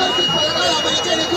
రైతులకు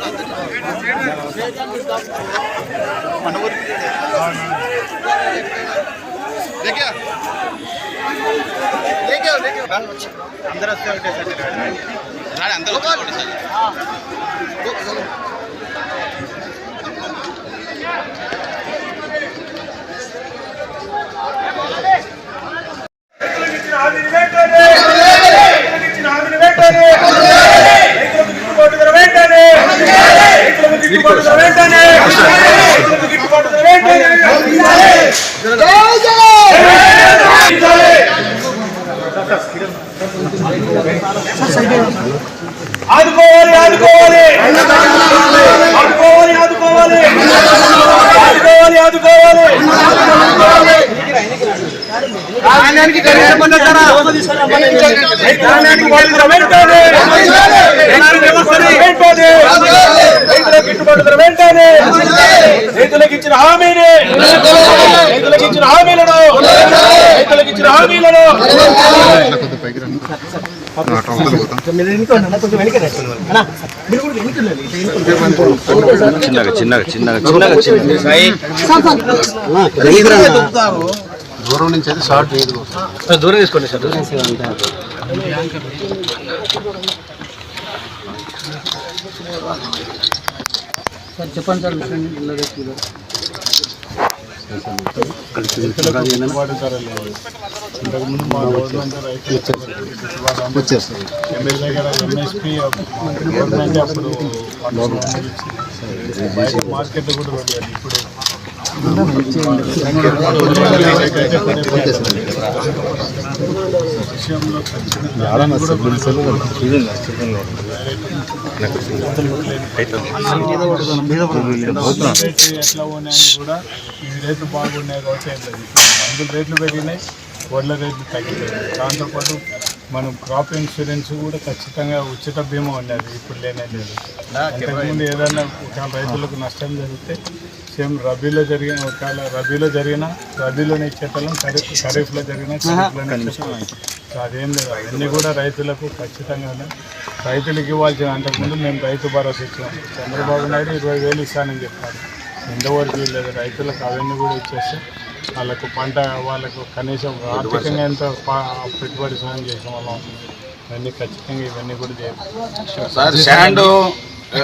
వెంటనే! నరసింహ అందరూ వస్తే ఒకటేసారి అందరూ ఇచ్చిన హామీని వెంటనే! రైతులకు ఇచ్చిన హామీని వెంటనే! రైతులకు గిట్టుబాటు ధర వెంటనే! రైతులకు గిట్టుబాటు ధర వెంటనే! రైతులకు గిట్టుబాటు ధర వెంటనే! ఆదుకోవాలి ఆదుకోవాలి ఆదుకోవాలి ఆదుకోవాలి ఆదుకోవాలి ఆదుకోవాలి ధాన్యానికి కనీస మద్దతు ధర. రైతాంగానికి వాళ్ళు ధర వెంటనే రైతులకు వ్యవస్థను వెంటనే రైతులకు గిట్టుబాటు ధర వెంటనే రైతులకు ఇచ్చిన హామీని రైతులకు ఇచ్చిన హామీలను రైతులకు ఇచ్చిన హామీలను. చిన్నగా చిన్నగా చిన్నగా చిన్నగా దూరం నుంచి అయితే షార్ట్ చేయదు దూరం తీసుకోండి సార్ గిట్టుబాటు ధర వచ్చేస్తుంది ఎమ్మెల్యే దగ్గర ఎంఎస్పీ అప్పుడు మార్కెట్ కూడా ఇప్పుడు ఎట్లా ఉన్నాయని కూడా రేట్లు బాగున్నాయి ఏం లేదు. మందుల రేట్లు పెరిగినాయి వడ్ల రేట్లు తగ్గిపోయినాయి. దాంతోపాటు మనం క్రాప్ ఇన్సూరెన్స్ కూడా ఖచ్చితంగా ఉచిత బీమా ఉన్నది. ఇప్పుడు లేనే లేదు. అంతకుముందు ఏదైనా ఒకవేళ రైతులకు నష్టం జరిగితే సేమ్ రబీలో జరిగిన ఒకవేళ రబీలో జరిగిన రబీలోనే ఇచ్చేటం ఖరీఫ్ ఖరీఫ్లో జరిగిన ఖరీఫ్లోనే ఇచ్చేటోళ్ళం. సో అదేం లేదు. అవన్నీ కూడా రైతులకు ఖచ్చితంగా ఉన్నాయి. రైతులకు ఇవ్వాల్సిన అంతకుముందు మేము రైతు భరోసా ఇచ్చాం చంద్రబాబు నాయుడు ఇరవై వేలు ఇస్తానని చెప్పారు ఎంతవరకు లేదు రైతులకు అవన్నీ కూడా ఇచ్చేస్తే వాళ్ళకు పంట వాళ్ళకు కనీసం ఆర్థికంగా ఎంత పా- పెట్టుబడి సాయం చేసిన వాళ్ళం ఇవన్నీ ఖచ్చితంగా ఇవన్నీ కూడా చేయాలి. సార్ శాండ్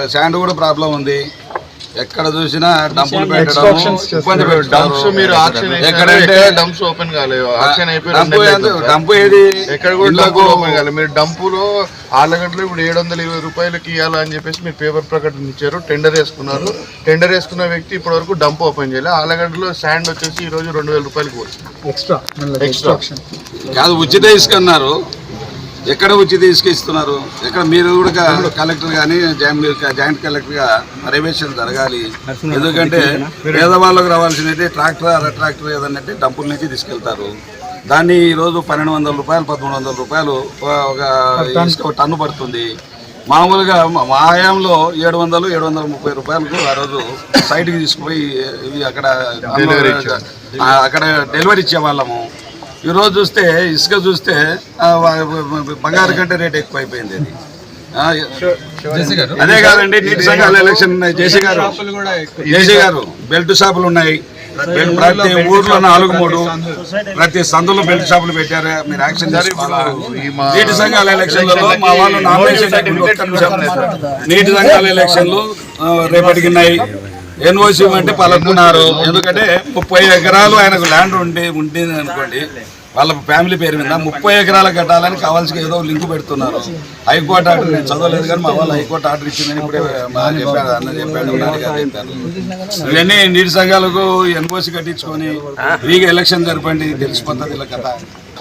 శాండ్ కూడా ప్రాబ్లం ఉంది. ఎక్కడ చూసినా డంపులు పెట్టడం డంప్స్ మీరు ఆక్షన్ ఎక్కడంటే డంప్స్ ఓపెన్ కాలేదు. డంపు ఏంది-. ఎక్కడ కూడా ఓపెన్ కాలేదు. మీరు డంపులో ఆళ్ళగంటలో ఇప్పుడు ఏడు వందల ఇరవై రూపాయలకి ఇవ్వాలని చెప్పేసి మీరు పేపర్ ప్రకటన ఇచ్చారు. టెండర్ వేసుకున్నారు. టెండర్ వేసుకున్న వ్యక్తి ఇప్పటి వరకు డంప్ ఓపెన్ చేయలేదు ఆళ్ళగంటలో శాండ్ వచ్చేసి ఈ రోజు రెండు వేల రూపాయలకి ఎక్స్ట్రా ఎక్స్ట్రా కాదు ఉచిత ఇసుక అన్నారు. ఎక్కడ వచ్చి తీసుకిస్తున్నారు? ఎక్కడ మీరు కూడా కలెక్టర్ కానీ జాయింట్ జాయింట్ కలెక్టర్గా పర్యవేక్షణ జరగాలి. ఎందుకంటే పేదవాళ్ళకు రావాల్సినది ట్రాక్టర్ అర ట్రాక్టర్ ఏదన్నట్టు డంపుల నుంచి తీసుకెళ్తారు. దాన్ని ఈరోజు పన్నెండు వందల రూపాయలు పదమూడు వందల రూపాయలు ఒక ఇసుక టన్ను పడుతుంది. మామూలుగా మా హయాంలో ఏడు వందలు ఏడు వందల ముప్పై రూపాయలకు ఆ రోజు సైట్కి తీసుకుపోయి ఇవి అక్కడ అక్కడ డెలివరీ ఇచ్చేవాళ్ళము. ఈరోజు చూస్తే ఇసుక చూస్తే బంగారు కంటే రేట్ ఎక్కువ అయిపోయింది అది అదే కాదండి నీటి సంఘాల ఎలక్షన్ ఉన్నాయి. జేసీ గారు. జేసీ గారు బెల్ట్ షాపులు ఉన్నాయి. ప్రతి ఊర్లో నాలుగు మూడు ప్రతి సందులో బెల్ట్ షాపులు పెట్టారు. మీరు యాక్షన్ నీటి సంఘాల ఎలక్షన్లలో మా వాళ్ళు నామినేషన్. నీటి సంఘాల ఎలక్షన్లు ఆ, రేపటికి ఉన్నాయి. ఎన్ఓసి అంటే పలుకున్నారు. ఎందుకంటే ముప్పై ఎకరాలు ఆయనకు ల్యాండ్ ఉండి ఉంటుంది అనుకోండి వాళ్ళ ఫ్యామిలీ పేరు మీద ముప్పై ఎకరాలు కట్టాలని కావాల్సిన ఏదో లింక్ పెడుతున్నారు. హైకోర్టు ఆర్డర్ నేను చదవలేదు కానీ మా వాళ్ళు హైకోర్టు ఆర్డర్ ఇచ్చిందని ఇప్పుడే చెప్పాడు అన్న చెప్పాడు చెప్పారు. ఇవన్నీ నీటి సంఘాలకు ఎన్ఓసి కట్టించుకొని ఫ్రీగా ఎలక్షన్ జరపండి తెలిసిపోతుంది ఇలా కథ.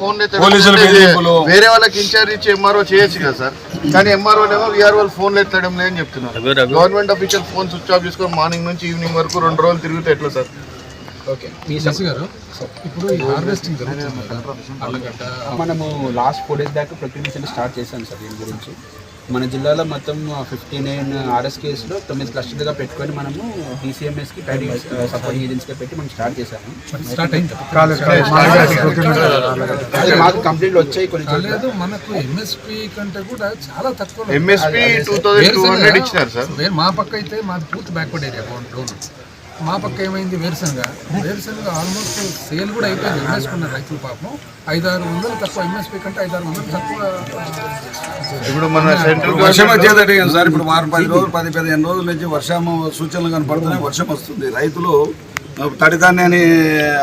ఫోన్ పోలీసులు బెదిరింపులు. వేరే వాళ్ళకి ఇన్ఛార్జ్ ఇచ్చి ఎంఆర్ఓ చేయొచ్చు కదా సార్? కానీ ఎంఆర్ఓ ఏమో వీఆర్ వాళ్ళు ఫోన్లు ఎత్తడం లేదని చెప్తున్నారు. Government official phone switch off చేసుకొని మార్నింగ్ నుంచి ఈవినింగ్ వరకు రెండు రోజులు తిరిగితే ఎట్లా సార్? గారు ఇప్పుడు హార్వెస్టింగ్ జరుగుతుంది మనము last four days back procurement start చేశాం సార్ దీని గురించి. మన జిల్లాలో మొత్తం ఫిఫ్టీ నైన్ ఆర్ఎస్ కేసులో తొమ్మిది క్లస్టర్గా పెట్టుకొని మనము డిసిఎంఎస్కి ప్యాడీ సపోర్టింగ్ ఏజెన్సీగా పెట్టి మనం స్టార్ట్ చేశాము. స్టార్ట్ అయింది. అదే మాకు కంప్లైంట్లు వచ్చాయి కొన్ని చోట్ల. లేదు మనకు ఎంఎస్పి కంటే కూడా చాలా తక్కువ MSP two thousand two hundred ఇచ్చినారు సార్. వేరే మా పక్క అయితే మాది పూర్తి బ్యాక్వర్డ్ ఏరియా డోన్ మా పక్క ఏమైంది? వేరుశనగ. వేరుశనగ ఆల్మోస్ట్ సేల్ కూడా అయిపోయింది. ఎంఎస్కున్న రైతులు పాపం. ఐదారు వందలు తక్కువ ఎంఎస్పి కంటే ఐదారు వందలు తక్కువ ఇప్పుడు మన సెంట్రల్ వర్షం వచ్చేదట సార్. ఇప్పుడు వారం పది రోజులు పది పదిహేను రోజుల నుంచి వర్షం సూచనలు కనపడుతున్నాయి వర్షం వస్తుంది. రైతులు తడిధాన్యాన్ని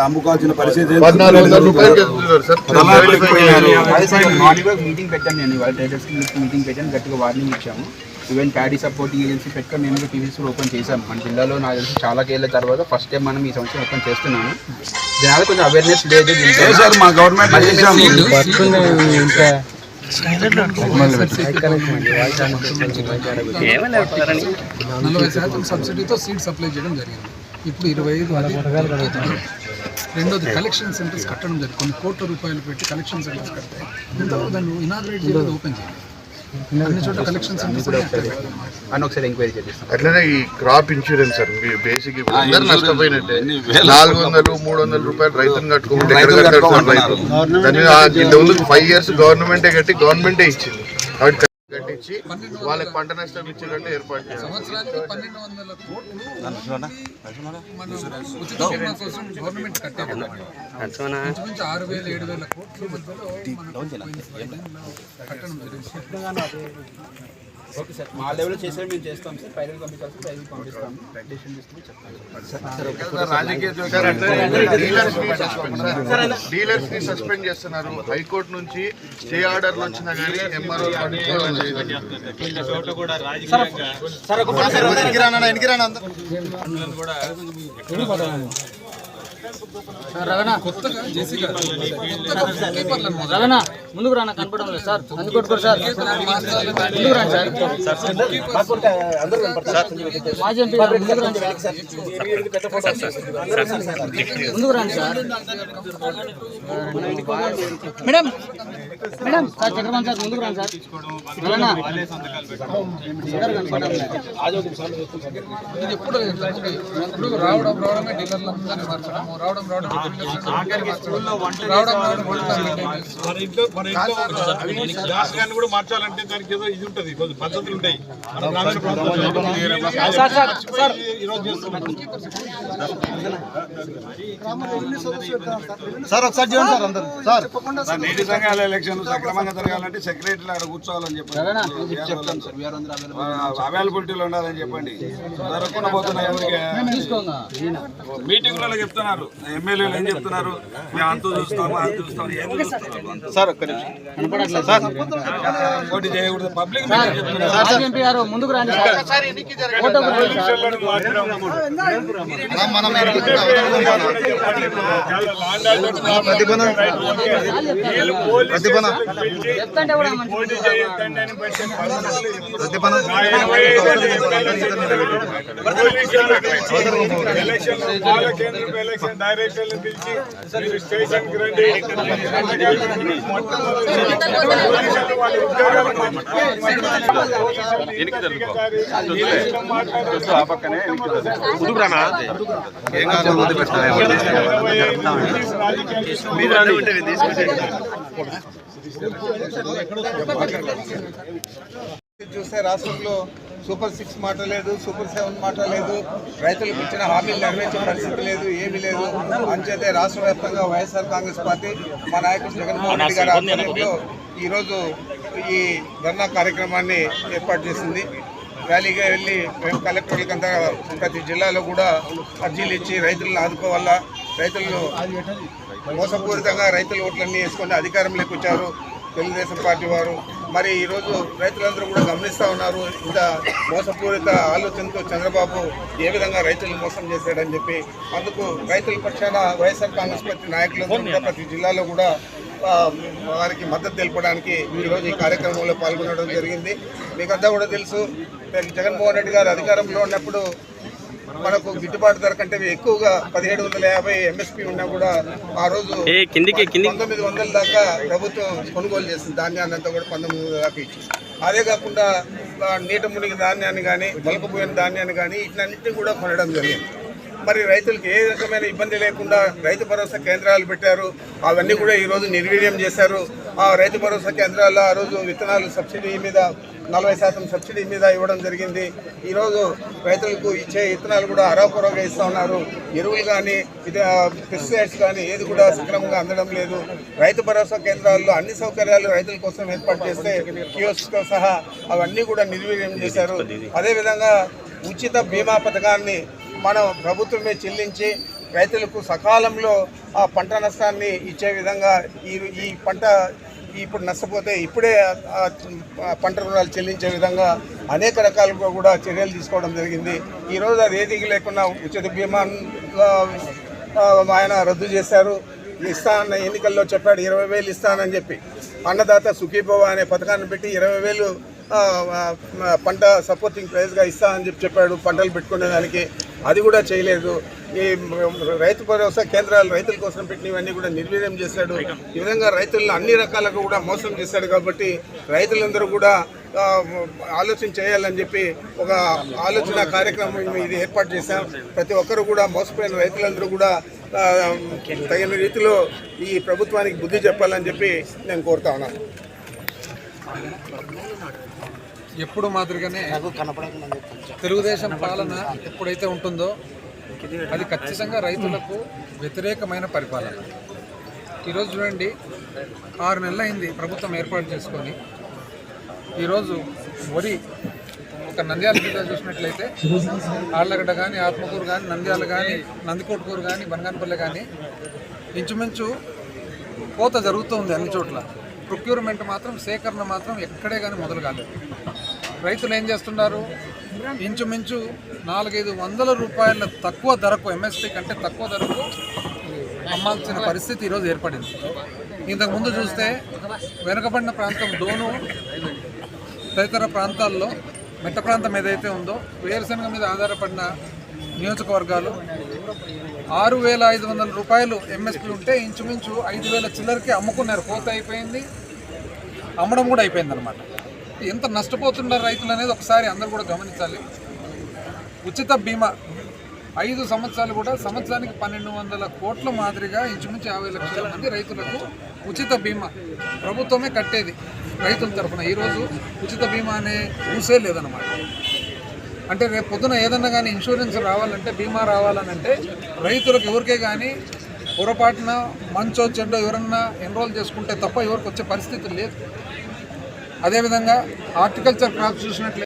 అమ్ముకోవాల్సిన పరిస్థితి మీటింగ్ పెట్టాను నేను ట్రేడర్స్ మీటింగ్ పెట్టాను గట్టిగా వార్నింగ్ ఇచ్చాము. ఈవెన్ ప్యాడీ సపోర్టింగ్ ఏజెన్సీ పెట్టుకొని మేము కూడా టీవీస్ కూడా ఓపెన్ చేశాము మన జిల్లాలో నాకు తెలిసి చాలా కేళ్ళ తర్వాత ఫస్ట్ టైం మనం ఈ సంవత్సరం ఓపెన్ చేస్తున్నాము. జనాలు కొంచెం అవేర్నెస్ లేదు మా గవర్నమెంట్ నలభై శాతం సబ్సిడీతో సీడ్ సప్లై చేయడం జరిగింది. ఇప్పుడు ఇరవై ఐదు. రెండోది కలెక్షన్ సెంటర్స్ కట్టడం జరిగింది. కొన్ని కోట్ల రూపాయలు పెట్టి కలెక్షన్ సెంటర్స్ కడితే ఇంతవరకు దాన్ని ఇనాగ్రేట్ చేయలేదు ఓపెన్ చేయాలి అన్ని చోట్ల కలెక్షన్ సెంటర్స్ అని ఒకసారి ఎంక్వైరీ చేపిస్తాం. అట్లనే ఈ క్రాప్ ఇన్సూరెన్స్ సార్ బేసిక్ అందరు నష్టపోయినట్టే. నాలుగు వందలు మూడు వందల రూపాయలు రైతులు కట్టుకుంటే దాని ముందు ఫైవ్ ఇయర్స్ గవర్నమెంటే కట్టి గవర్నమెంటే ఇచ్చింది. కాబట్టి కట్టించి వాళ్ళకి పంట నష్టం ఇచ్చేటట్టు ఏర్పాటు చేయాలి. Okay sir. మా లెవెల్లో మేము చేస్తాం సార్. పైరల్ పంపించాల్సి పైరల్ పంపిస్తాము. డెసిషన్ తీసుకుని చెప్తాను రాజకీయ సార్ అట్లనే డీలర్స్ని సస్పెండ్ సార్ డీలర్స్ని సస్పెండ్ చేస్తున్నారు. హైకోర్టు నుంచి స్టే ఆర్డర్లు వచ్చినా కానీ ఎంఆర్ఓ కొత్తగా జేసీ ముందుకు రానా కనపడడం లేదు సార్. అందుకు కొట్టుకోరు సార్. ముందుకు రాండి సార్. మాజీ ఎంపీ గారు ముందుకు రండి ముందుకు రాండి sir. Madam madam sir Chakrapani sir ముందుకు రాండి సార్. రవణ. ఎప్పుడు రావడం రావడమే డీలర్లు మార్చడం రావడం రావడం. అందరినీ మార్చడం. రావడం రావడం. కూడా మార్చాలంటే దానికి ఏదో ఇది ఉంటుంది కొంచెం పద్ధతులు ఉంటాయి. సార్ సార్ సార్ సార్, నీటి సంఘాల ఎలక్షన్లు సక్రమంగా జరగాలంటే సెక్రటరీలు ఆడ కూర్చోవాలని చెప్పండి. అవైలబిలిటీలో ఉండాలని చెప్పండి. జరగకుండా పోతున్నాయి మీటింగ్లలో చెప్తున్నారు. ఎమ్మెల్యేలు ఏం చెప్తున్నారు? మేము అంత చూస్తాము అంత చూస్తాము ఏం చూస్తున్నారు అంత? సార్ ఒక్క నిమిషం. సార్. పోటీ చేయకూడదు పబ్లిక్ ముందుకు రండి సార్. ఫోటోకు రండి సార్. చెప్తుంటే కూడా మంచిది. పోటీ చేయొద్దండి అని పెట్టిన పద్ధతులు. నా ఇరవై ఐదు పోలీసులను పిలిచి, ఎలక్షన్ పాల కేంద్రం ఎలక్షన్ డైరెక్టర్లు పిలిచి మీరు స్టేషన్కి రండి. చూస్తే రాష్ట్రంలో సూపర్ సిక్స్ మాట లేదు సూపర్ సెవెన్ మాట లేదు రైతులకు ఇచ్చిన హామీలు నెరవేర్చే పరిస్థితి లేదు ఏమీ లేదు. అంచేతే రాష్ట్ర వ్యాప్తంగా వైఎస్ఆర్ కాంగ్రెస్ పార్టీ మా నాయకుడు జగన్మోహన్ రెడ్డి గారి ఆధ్వర్యంలో ఈరోజు ఈ ధర్నా కార్యక్రమాన్ని ఏర్పాటు చేసింది. ర్యాలీగా వెళ్ళి మేము కలెక్టర్లకంతా ప్రతి జిల్లాలో కూడా అర్జీలు ఇచ్చి రైతులను ఆదుకోవాలా రైతులను మోసపూరితంగా రైతుల ఓట్లన్నీ వేసుకొని అధికారంలోకి వచ్చారు. తెలుగుదేశం పార్టీ వారు. మరి ఈరోజు రైతులందరూ కూడా గమనిస్తూ ఉన్నారు. ఇంత మోసపూరిత ఆలోచనతో చంద్రబాబు ఏ విధంగా రైతులను మోసం చేశాడని చెప్పి అందుకు రైతుల పక్షాన వైఎస్ఆర్ కాంగ్రెస్ పార్టీ నాయకులందరూ కూడా ప్రతి జిల్లాలో కూడా వారికి మద్దతు తెలపడానికి ఈరోజు ఈ కార్యక్రమంలో పాల్గొనడం జరిగింది. మీకంతా కూడా తెలుసు జగన్మోహన్ రెడ్డి గారు అధికారంలో ఉన్నప్పుడు మనకు గిట్టుబాటు ధర కంటే ఎక్కువగా పదిహేడు వందల యాభై ఎంఎస్పి ఉన్నా కూడా ఆ రోజు పంతొమ్మిది వందల దాకా ప్రభుత్వం కొనుగోలు చేసింది. ధాన్యాన్ని అంతా కూడా పంతొమ్మిది వందల దాకా ఇచ్చింది. అదే కాకుండా నీట మునిగి ధాన్యాన్ని కానీ మొలకపోయిన ధాన్యాన్ని కానీ వీటినన్నింటినీ కూడా కొనడం జరిగింది. మరి రైతులకు ఏ రకమైన ఇబ్బంది లేకుండా రైతు భరోసా కేంద్రాలు పెట్టారు. అవన్నీ కూడా ఈరోజు నిర్వీర్యం చేశారు. ఆ రైతు భరోసా కేంద్రాల్లో ఆ రోజు విత్తనాలు సబ్సిడీ మీద నలభై శాతం సబ్సిడీ మీద ఇవ్వడం జరిగింది. ఈరోజు రైతులకు ఇచ్చే విత్తనాలు కూడా అరాపురంగా ఇస్తూ ఉన్నారు. ఎరువులు కానీ పెస్టిసైడ్స్ కానీ ఏది కూడా సక్రమంగా అందడం లేదు. రైతు భరోసా కేంద్రాల్లో అన్ని సౌకర్యాలు రైతుల కోసం ఏర్పాటు చేస్తే కియోస్క్తో సహా అవన్నీ కూడా నిర్వీర్యం చేశారు. అదేవిధంగా ఉచిత బీమా పథకాన్ని మనం ప్రభుత్వమే చెల్లించి రైతులకు సకాలంలో ఆ పంట నష్టాన్ని ఇచ్చే విధంగా ఈ ఈ పంట ఇప్పుడు నష్టపోతే ఇప్పుడే పంట రుణాలు చెల్లించే విధంగా అనేక రకాలుగా కూడా చర్యలు తీసుకోవడం జరిగింది. ఈరోజు అది ఏది లేకుండా ఉచిత బీమా ఆయన రద్దు చేశారు. ఇస్తా అన్న ఎన్నికల్లో చెప్పాడు ఇరవై వేలు ఇస్తానని చెప్పి. అన్నదాత సుఖీభవ అనే పథకాన్ని పెట్టి ఇరవై వేలు పంట సపోర్టింగ్ ప్రైస్గా ఇస్తా అని చెప్పి చెప్పాడు పంటలు పెట్టుకునే దానికి. అది కూడా చేయలేదు. ఈ రైతు భరోసా కేంద్రాలు రైతుల కోసం పెట్టినవన్నీ కూడా నిర్వీర్యం చేశాడు. ఈ విధంగా రైతులను అన్ని రకాలుగా కూడా మోసం చేశాడు కాబట్టి రైతులందరూ కూడా ఆలోచన చేయాలని చెప్పి ఒక ఆలోచన కార్యక్రమం ఇది ఏర్పాటు చేశాం. ప్రతి ఒక్కరు కూడా మోసపోయిన రైతులందరూ కూడా తగిన రీతిలో ఈ ప్రభుత్వానికి బుద్ధి చెప్పాలని చెప్పి నేను కోరుతా ఉన్నాను ఎప్పుడు మాదిరిగానే తెలుగుదేశం పాలన ఎప్పుడైతే ఉంటుందో అది ఖచ్చితంగా రైతులకు వ్యతిరేకమైన పరిపాలన. ఈరోజు చూడండి ఆరు నెలలు అయింది ప్రభుత్వం ఏర్పాటు చేసుకొని. ఈరోజు వరి ఒక నంద్యాల జిల్లా చూసినట్లయితే ఆళ్ళగడ్డ కానీ ఆత్మకూరు కానీ నంద్యాల కానీ నందికోటకూరు కానీ బనగానపల్లె కానీ ఇంచుమించు కోత జరుగుతుంది అన్ని చోట్ల. ప్రొక్యూర్మెంట్ మాత్రం సేకరణ మాత్రం ఎక్కడే కానీ మొదలు కాలేదు. రైతులు ఏం చేస్తున్నారు? ఇంచుమించు నాలుగైదు వందల రూపాయల తక్కువ ధరకు ఎంఎస్పీ కంటే తక్కువ ధరకు అమ్మాల్సిన పరిస్థితి ఈరోజు ఏర్పడింది. ఇంతకుముందు చూస్తే వెనుకబడిన ప్రాంతం డోను తదితర ప్రాంతాల్లో మెట్ట ప్రాంతం ఏదైతే ఉందో వేరుశనగ మీద ఆధారపడిన నియోజకవర్గాలు ఆరు వేల ఐదు వందల రూపాయలు ఎంఎస్పీ ఉంటే ఇంచుమించు ఐదు వేల చిల్లరకి అమ్ముకున్నారు. కోత అయిపోయింది అమ్మడం కూడా అయిపోయింది అనమాట ఎంత నష్టపోతున్నారు రైతులు అనేది ఒకసారి అందరూ కూడా గమనించాలి. ఉచిత బీమా ఐదు సంవత్సరాలు కూడా సంవత్సరానికి పన్నెండు వందల కోట్ల మాదిరిగా ఇంచుమించు యాభై లక్షల మంది రైతులకు ఉచిత బీమా ప్రభుత్వమే కట్టేది రైతుల తరఫున. ఈరోజు ఉచిత బీమా అనే ఊసే లేదనమాట అంటే రేపు పొద్దున ఏదన్నా కానీ ఇన్సూరెన్స్ రావాలంటే బీమా రావాలనంటే రైతులకు ఎవరికే కానీ పొరపాటున మంచో చెడ్డో ఎవరన్నా ఎన్రోల్ చేసుకుంటే తప్ప ఎవరికి వచ్చే పరిస్థితి లేదు. అదేవిధంగా హార్టికల్చర్ క్రాప్స్ చూసినట్లయితే